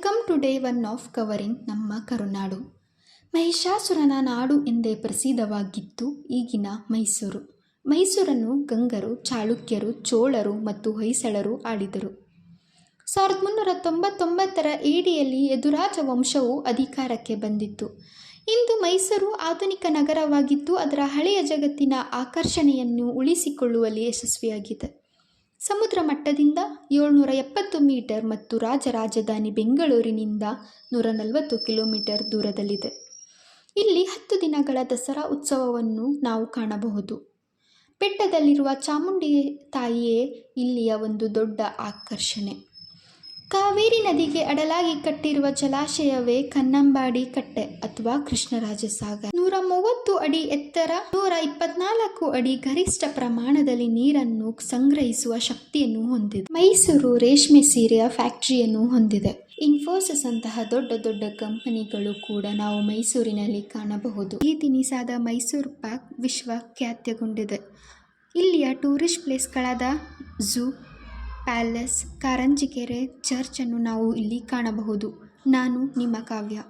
Welcome to day one of covering ನಮ್ಮ ಕರುನಾಡು. ಮಹಿಷಾಸುರನ ನಾಡು ಎಂದೇ ಪ್ರಸಿದ್ಧವಾಗಿತ್ತು ಈಗಿನ ಮೈಸೂರು. ಮೈಸೂರನ್ನು ಗಂಗರು, ಚಾಳುಕ್ಯರು, ಚೋಳರು ಮತ್ತು ಹೊಯ್ಸಳರು ಆಳಿದರು. ಸಾವಿರದ ಮುನ್ನೂರ ತೊಂಬತ್ತೊಂಬತ್ತರ ಏಡಿಯಲ್ಲಿ ಯದುರಾಜ ವಂಶವು ಅಧಿಕಾರಕ್ಕೆ ಬಂದಿತ್ತು. ಇಂದು ಮೈಸೂರು ಆಧುನಿಕ ನಗರವಾಗಿದ್ದು ಅದರ ಹಳೆಯ ಜಗತ್ತಿನ ಆಕರ್ಷಣೆಯನ್ನು ಉಳಿಸಿಕೊಳ್ಳುವಲ್ಲಿ ಯಶಸ್ವಿಯಾಗಿದೆ. ಸಮುದ್ರ ಮಟ್ಟದಿಂದ ಏಳ್ನೂರ ಎಪ್ಪತ್ತು ಮೀಟರ್ ಮತ್ತು ರಾಜ ರಾಜಧಾನಿ ಬೆಂಗಳೂರಿನಿಂದ ನೂರ ನಲವತ್ತು ಕಿಲೋಮೀಟರ್ ದೂರದಲ್ಲಿದೆ. ಇಲ್ಲಿ ಹತ್ತು ದಿನಗಳ ದಸರಾ ಉತ್ಸವವನ್ನು ನಾವು ಕಾಣಬಹುದು. ಬೆಟ್ಟದಲ್ಲಿರುವ ಚಾಮುಂಡಿ ತಾಯಿಯೇ ಇಲ್ಲಿಯ ಒಂದು ದೊಡ್ಡ ಆಕರ್ಷಣೆ. ಕಾವೇರಿ ನದಿಗೆ ಅಡಲಾಗಿ ಕಟ್ಟಿರುವ ಜಲಾಶಯವೇ ಕನ್ನಂಬಾಡಿ ಕಟ್ಟೆ ಅಥವಾ ಕೃಷ್ಣರಾಜ ಸಾಗರ ನೂರ ಮೂವತ್ತು ಅಡಿ ಎತ್ತರ, ನೂರ ಇಪ್ಪತ್ನಾಲ್ಕು ಅಡಿ ಗರಿಷ್ಠ ಪ್ರಮಾಣದಲ್ಲಿ ನೀರನ್ನು ಸಂಗ್ರಹಿಸುವ ಶಕ್ತಿಯನ್ನು ಹೊಂದಿದೆ. ಮೈಸೂರು ರೇಷ್ಮೆ ಸೀರೆಯ ಫ್ಯಾಕ್ಟರಿಯನ್ನು ಹೊಂದಿದೆ. ಇನ್ಫೋಸಿಸ್ ಅಂತಹ ದೊಡ್ಡ ದೊಡ್ಡ ಕಂಪನಿಗಳು ಕೂಡ ನಾವು ಮೈಸೂರಿನಲ್ಲಿ ಕಾಣಬಹುದು. ಈ ತಿನಿಸಾದ ಮೈಸೂರು ಪಾಕ್ ವಿಶ್ವ ಖ್ಯಾತಿಗೊಂಡಿದೆ ಇಲ್ಲಿಯ ಟೂರಿಸ್ಟ್ ಪ್ಲೇಸ್ಗಳಾದ ಝೂ ಪ್ಯಾಲೇಸ್ ಕಾರಂಜಿಕೆರೆ ಚರ್ಚನ್ನು ನಾವು ಇಲ್ಲಿ ಕಾಣಬಹುದು. ನಾನು ನಿಮ್ಮ ಕಾವ್ಯ.